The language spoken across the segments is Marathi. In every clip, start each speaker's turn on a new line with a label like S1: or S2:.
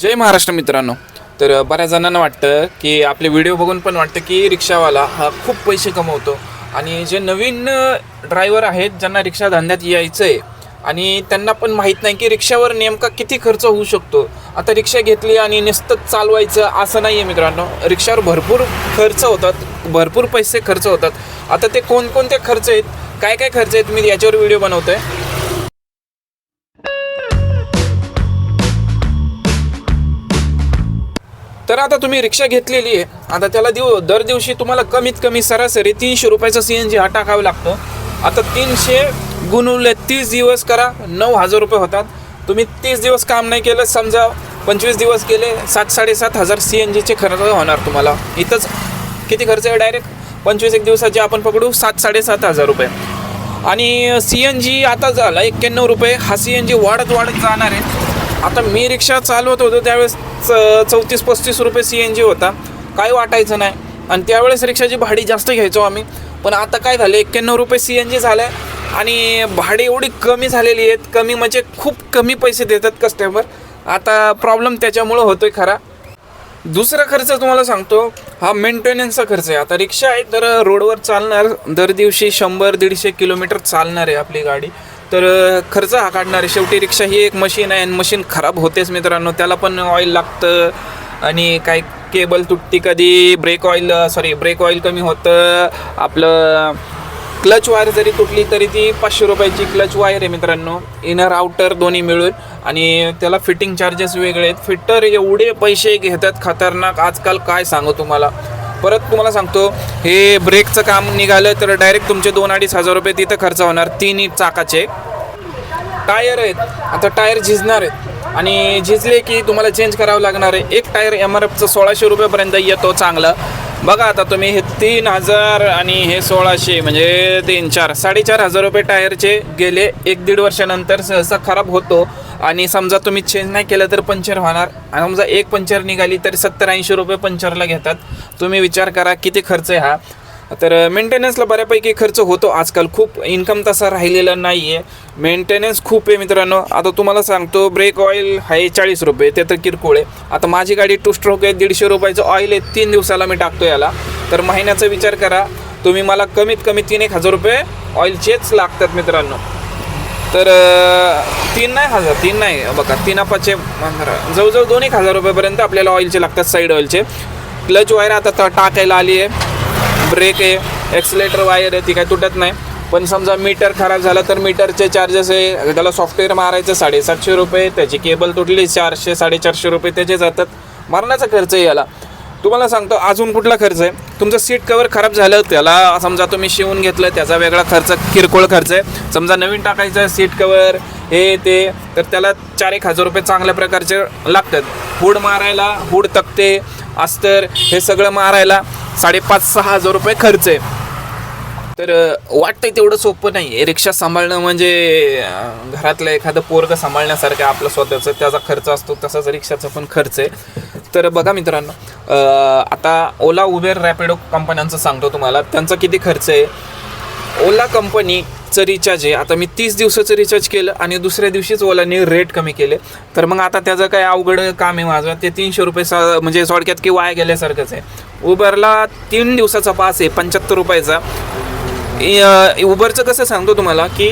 S1: जय महाराष्ट्र मित्रांनो. तर बऱ्याच जणांना वाटतं की आपले व्हिडिओ बघून पण वाटतं की रिक्षावाला हा खूप पैसे कमवतो. आणि जे नवीन ड्रायव्हर आहेत ज्यांना रिक्षा धंद्यात यायचं आहे आणि त्यांना पण माहीत नाही की रिक्षावर नेमका किती खर्च होऊ शकतो. आता रिक्षा घेतली आणि नुसतं चालवायचं असं नाही आहे मित्रांनो. रिक्षावर भरपूर खर्च होतात भरपूर पैसे खर्च होतात. आता ते कोणकोणते खर्च आहेत काय काय खर्च आहेत मी याच्यावर व्हिडिओ बनवतो आहे तर आता तुम्ही रिक्षा घेतलेली आहे आता त्याला दिव दर दिवशी तुम्हाला कमीत कमी सरासरी तीनशे रुपयाचं सी एन जी हा टाकावं लागतं. आता तीनशे गुणवले तीस दिवस करा नऊ हजार रुपये होतात. तुम्ही तीस दिवस काम नाही केलं समजा पंचवीस दिवस केले सात साडेसात हजार सी एन जीचे खर्च होणार तुम्हाला. इथंच किती खर्च आहे डायरेक्ट पंचवीस एक दिवसाचे आपण पकडू सात साडेसात हजार रुपये. आणि सी एन जी आता झाला एक्क्याण्णव रुपये. हा सी एन जी वाढत वाढत जाणार आहे. आता मी रिक्षा चालवत होतो त्यावेळेस च चौतीस पस्तीस रुपये सी एन जी होता. काय वाटायचं नाही. आणि त्यावेळेस रिक्षाची भाडी जास्त घ्यायचो आम्ही. पण आता काय झालं एक्क्याण्णव रुपये सी एन जी झालं आहे आणि भाडी एवढी कमी झालेली आहेत. कमी म्हणजे खूप कमी पैसे देतात कस्टमर आता प्रॉब्लेम त्याच्यामुळं होतोय खरा. दुसरा खर्च तुम्हाला सांगतो. हा मेंटेनन्सचा खर्च आहे. आता रिक्षा आहे तर रोडवर चालणार दर दिवशी शंभर दीडशे किलोमीटर चालणार आहे आपली गाडी. तर खर्च हा काढणारे शेवटी रिक्षा ही एक मशीन आहे आणि मशीन खराब होतेच मित्रांनो. त्याला पण ऑइल लागतं आणि काय केबल तुटती कधी brake oil sorry brake oil कमी होतं. आपलं क्लच वायर जरी तुटली तरी ती पाचशे रुपयाची क्लच वायर आहे मित्रांनो. इनर आउटर दोन्ही मिळून. आणि त्याला फिटिंग चार्जेस वेगळे आहेत. फिटर एवढे पैसे घेतात खतरनाक. आजकाल काय सांगू तुम्हाला? परत तुम्हाला सांगतो हे ब्रेकचं काम निघालं तर डायरेक्ट तुमचे दोन अडीच हजार रुपये तिथं खर्च होणार तिन्ही चाकाचे. टायर आहेत आता टायर झिजणार आहेत. आणि झिजले की तुम्हाला चेंज करावं लागणार आहे. एक टायर एम आर एफचं सोळाशे रुपयेपर्यंत येतो चांगलं. बघा आता तुम्ही हे तीन हजार आणि हे सोळाशे म्हणजे तीन चार साडेचार हजार रुपये टायरचे गेले एक दीड वर्षानंतर सहसा खराब होतो. आणि समजा तुम्ही चेंज नाही केलं तर पंक्चर होणार. आणि समजा एक पंक्चर निघाली तरी सत्तर ऐंशी रुपये पंक्चरला घेतात. तुम्ही विचार करा किती खर्च आहे हा. तर मेंटेनन्सला बऱ्यापैकी खर्च होतो आजकाल. खूप इन्कम तसा राहिलेला नाही आहे मेंटेनन्स खूप आहे मित्रांनो. आता तुम्हाला सांगतो ब्रेक ऑइल आहे चाळीस रुपये ते तर किरकोळ आहे. आता माझी गाडी टू स्ट्रोक आहे दीडशे रुपयाचं ऑइल आहे तीन दिवसाला मी टाकतो याला. तर महिन्याचा विचार करा. तुम्ही मला कमीत कमी तीन एक हजार रुपये ऑइलचेच लागतात मित्रांनो. तर तीन नाही हजार तीन नाही. बघा तीन अपाचे जवळजवळ दोन एक हजार रुपयेपर्यंत आपल्याला ऑइलचे लागतात साईड ऑइलचे क्लच वायर आता टाकायला आली आहे. ब्रेक आहे एक्सलेटर वायर आहे ती काय तुटत नाही. पण समजा मीटर खराब झाला तर मीटरचे चार्जेस आहे. त्याला सॉफ्टवेअर मारायचं साडेसातशे रुपये त्याची केबल तुटली चारशे साडेचारशे रुपये त्याचे जातात. मारण्याचा खर्च याला तुम्हाला सांगतो अजून कुठला खर्च आहे? तुमचं सीट कवर खराब झालं त्याला समजा तुम्ही शिवून घेतलं त्याचा वेगळा खर्च किरकोळ खर्च आहे. समजा नवीन टाकायचं सीट कवर हे ते तर त्याला चार एक हजार रुपये चांगल्या प्रकारचे लागतात. हुड मारायला हुड तक्ते अस्तर हे सगळं मारायला साडेपाच सहा हजार रुपये खर्च आहे. तर वाटतंय तेवढं सोपं नाही आहे. रिक्षा सांभाळणं म्हणजे घरातलं एखादं पोरगं सांभाळण्यासारखं आपलं स्वतःचं त्याचा खर्च असतो तसाच रिक्षाचा पण खर्च आहे. तर बघा मित्रांनो आता ओला उबेर रॅपिडो कंपन्यांचं सांगतो तुम्हाला. त्यांचा किती खर्च आहे? ओला कंपनीचं रिचार्ज आहे. आता मी तीस दिवसाचं रिचार्ज केलं आणि दुसऱ्या दिवशीच ओलाने रेट कमी केले. तर मग आता त्याचं काय अवघड काम आहे माझं? ते तीनशे रुपये सा म्हणजे थोडक्यात की वाया गेल्यासारखंच आहे. उबरला तीन दिवसाचा पास आहे पंच्याहत्तर रुपयाचा. उबरचं कसं सांगतो तुम्हाला की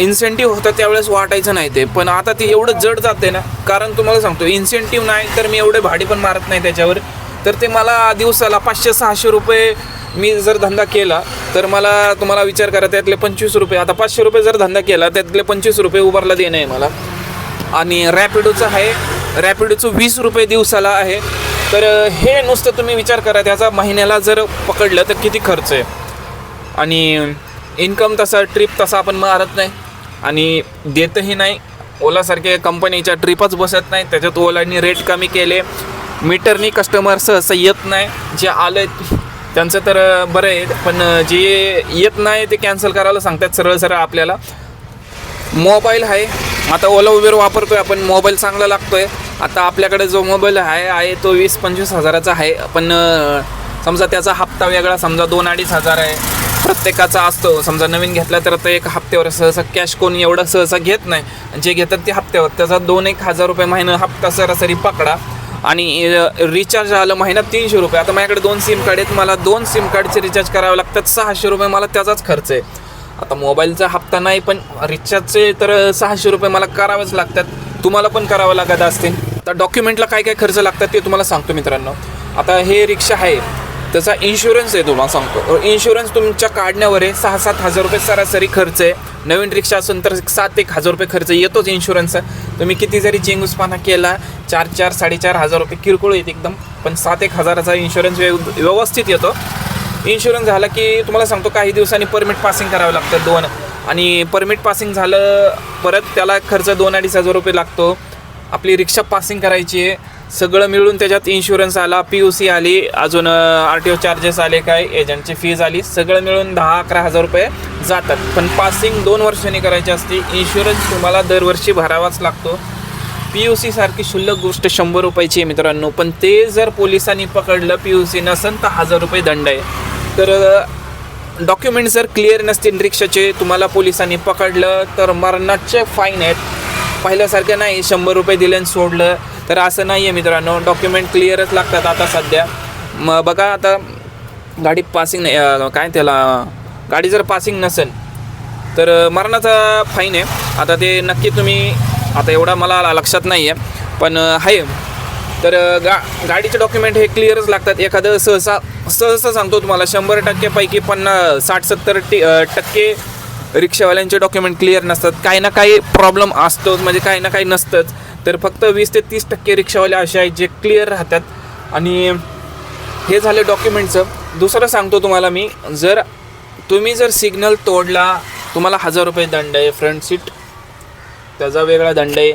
S1: इन्सेंटिव्ह होतं त्यावेळेस वाटायचं नाही ते. पण आता ते एवढं जड जाते ना कारण तुम्हाला सांगतो इन्सेंटिव्ह नाही तर मी एवढे भाडी पण मारत नाही त्याच्यावर. तर ते मला दिवसाला पाचशे सहाशे रुपये मी जर धंदा केला तर मला तुम्हाला विचार करा त्यातले पंचवीस रुपये आता पाचशे रुपये जर धंदा केला त्यातले पंचवीस रुपये उभारला देणं आहे मला. आणि रॅपिडोचं आहे रॅपिडोचं वीस रुपये दिवसाला आहे. तर हे नुसतं तुम्ही विचार करा त्याचा महिन्याला जर पकडलं तर किती खर्च आहे. आणि इन्कम तसा ट्रिप तसा आपण मारत नाही. आणि देतही नाही. ओलासारख्या कंपनीच्या ट्रिपच बसत नाही. त्याच्यात ओलानी रेट कमी केले. मीटरनी कस्टमर सहसा येत नाही. जे आलं त्यांचं तर बरं आहे. पण जे येत नाही ते कॅन्सल करायला सांगतात सरळ सरळ आपल्याला. मोबाईल आहे. आता ओला उबेर वापरतोय आपण. मोबाईल चांगला लागतोय. आता आपल्याकडे जो मोबाईल आहे आहे तो वीस पंचवीस हजाराचा आहे. पण समजा त्याचा हप्ता वेगळा समजा दोन अडीच हजार आहे. प्रत्येकाचा असतो. समजा नवीन घेतला तर आता एक हप्त्यावर सहसा कॅश कोणी एवढं सहसा घेत नाही. जे घेतात ते हप्त्यावर. त्याचा दोन एक हजार रुपये महिना हप्ता सरासरी पकडा. आणि रिचार्ज आलं महिन्यात तीनशे रुपये. आता माझ्याकडे दोन सिम कार्ड आहेत. मला दोन सिम कार्डचे रिचार्ज करावे लागतात. सहाशे रुपये मला त्याचाच खर्च आहे. आता मोबाईलचा हप्ता नाही पण रिचार्जचे तर सहाशे रुपये मला करावेच लागतात. तुम्हाला पण करावं लागत असतील. तर डॉक्युमेंटला काय काय खर्च लागतात ते तुम्हाला सांगतो मित्रांनो. आता हे रिक्षा आहे. त्याचा इन्शुरन्स आहे तुम्हाला सांगतो. इन्शुरन्स तुमच्या काढण्यावर आहे. सहा सात हजार रुपये सरासरी खर्च आहे. नवीन रिक्षा असेल तर सात एक हजार रुपये खर्च येतोच इन्शुरन्सचा तुम्ही किती जरी चेंगूसपाना केला चार चार साडेचार हजार रुपये किरकोळ येते एकदम पण सात एक हजाराचा इन्शुरन्स व्यवस्थित येतो. इन्शुरन्स झाला की तुम्हाला सांगतो काही दिवसांनी परमिट पासिंग करावं लागतं दोन. आणि परमिट पासिंग झालं परत त्याला खर्च दोन अडीच हजार रुपये लागतो. आपली रिक्षा पासिंग करायची आहे. सगळं मिळून त्याच्यात इन्शुरन्स आला पी यू सी आली अजून आर टी ओ चार्जेस आले काय एजंटची फीज आली सगळं मिळून दहा अकरा हजार रुपये जातात. पण पासिंग दोन वर्षांनी करायची असते इन्शुरन्स तुम्हाला दरवर्षी भरावाच लागतो. पी यू सी सारखी गोष्ट शंभर रुपयाची आहे मित्रांनो पण ते जर पोलिसांनी पकडलं पी यू सी नसेल तर हजार रुपये दंड आहे. तर डॉक्युमेंट जर क्लिअर नसतील रिक्षाचे तुम्हाला पोलिसांनी पकडलं तर मरणाचे फाईन आहेत. पहिल्यासारखं नाही शंभर रुपये दिले आणि सोडलं. तर असं नाही आहे मित्रांनो डॉक्युमेंट क्लिअरच लागतात आता सध्या. मग बघा आता गाडी पासिंग नाही काय त्याला गाडी जर पासिंग नसेल तर मरणाचा फाईन आहे. आता ते नक्की तुम्ही आता एवढा मला लक्षात नाही आहे पण आहे. तर गा गाडीचे डॉक्युमेंट हे क्लिअरच लागतात. एखादं सहसा सहसा सांगतो तुम्हाला शंभर टक्केपैकी पन्नास साठ सत्तर टी टक्के रिक्षावाल्यांचे डॉक्युमेंट क्लिअर नसतात. काही ना काही प्रॉब्लेम असतोच म्हणजे काही ना काही नसतंच. तर फक्त वीस ते तीस टक्के रिक्षावाले असे आहेत जे क्लिअर राहतात. आणि हे झालं डॉक्युमेंटचं दुसरं सांगतो तुम्हाला मी जर तुम्ही जर सिग्नल तोडला तुम्हाला हजार रुपये दंड आहे फ्रंट सीट त्याचा वेगळा दंड आहे.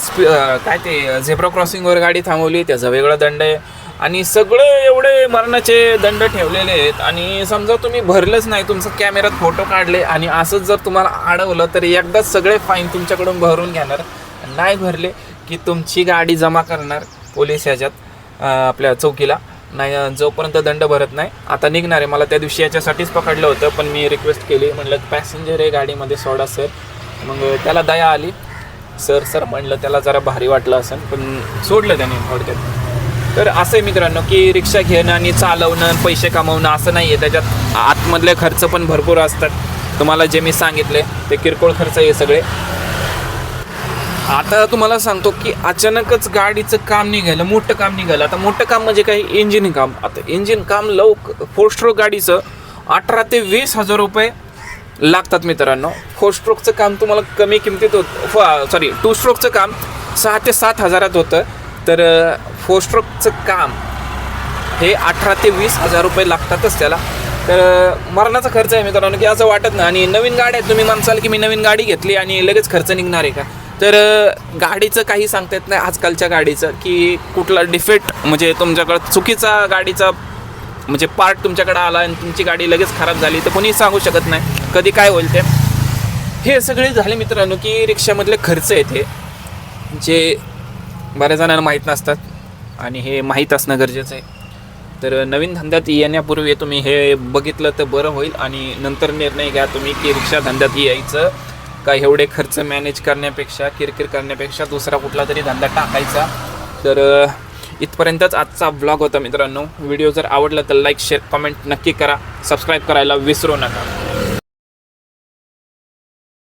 S1: स्पी काय ते झेब्रा क्रॉसिंगवर गाडी थांबवली त्याचा वेगळा दंड आहे. आणि सगळे एवढे मरणाचे दंड ठेवलेले आहेत. आणि समजा तुम्ही भरलंच नाही तुमचं कॅमेऱ्यात फोटो काढले आणि असंच जर तुम्हाला अडवलं तर एकदाच सगळे फाईन तुमच्याकडून भरून घेणार. नाही भरले की तुमची गाडी जमा करणार पोलीस ह्याच्यात आपल्या चौकीला. नाही जोपर्यंत दंड भरत नाही आता निघणार आहे. मला त्या दिवशी याच्यासाठीच पकडलं होतं पण मी रिक्वेस्ट केली. म्हटलं पॅसेंजर आहे गाडीमध्ये सोडा सर मग त्याला दया आली. सर सर म्हणलं त्याला जरा भारी वाटलं असेल पण सोडलं त्याने थोडक्यात. तर असं आहे मित्रांनो की रिक्षा घेणं आणि चालवणं पैसे कमवणं असं नाही आहे त्याच्यात आतमधले खर्च पण भरपूर असतात. तुम्हाला जे मी सांगितले ते किरकोळ खर्च आहे सगळे. आता तुम्हाला सांगतो की अचानकच गाडीचं काम निघालं मोठं काम निघालं. आता मोठं काम म्हणजे काही इंजिन काम. आता इंजिन काम लवक फोर स्ट्रोक गाडीचं अठरा ते वीस हजार रुपये लागतात मित्रांनो. फोर स्ट्रोकचं काम तुम्हाला कमी किमतीत होत सॉरी टू स्ट्रोकचं काम सहा ते सात हजारात होतं. तर फोर स्ट्रोकचं काम हे अठरा ते वीस हजार रुपये लागतातच त्याला. तर मरणाचा खर्च आहे मित्रांनो की असं वाटत नाही. आणि नवीन गाड्या आहेत तुम्ही म्हणसाल की मी नवीन गाडी घेतली आणि लगेच खर्च निघणार आहे का? तर गाडीचं काही सांगता येत नाही आजकालच्या गाडीचं की कुठला डिफेक्ट म्हणजे तुमच्याकडं चुकीचा गाडीचा म्हणजे पार्ट तुमच्याकडे आला आणि तुमची गाडी लगेच खराब झाली तर कोणी सांगू शकत नाही. कधी काय होईल ते? हे सगळे झाले मित्रांनो की रिक्षामधले खर्च येते जे बऱ्याच जणांना माहीत नसतात आणि हे माहीत असणं गरजेचं आहे. तर नवीन धंद्यात येण्यापूर्वी तुम्ही हे बघितलं तर बरं होईल आणि नंतर निर्णय घ्या तुम्ही की रिक्षा धंद्यात यायचं का एवढे खर्च मॅनेज करण्यापेक्षा किरकिर करण्यापेक्षा दुसरा कुठला तरी धंदा टाकायचा. तर इथपर्यंतच आजचा ब्लॉग होता मित्रांनो. व्हिडिओ जर आवडला तर लाईक शेअर कमेंट नक्की करा. सबस्क्राईब करायला विसरू नका.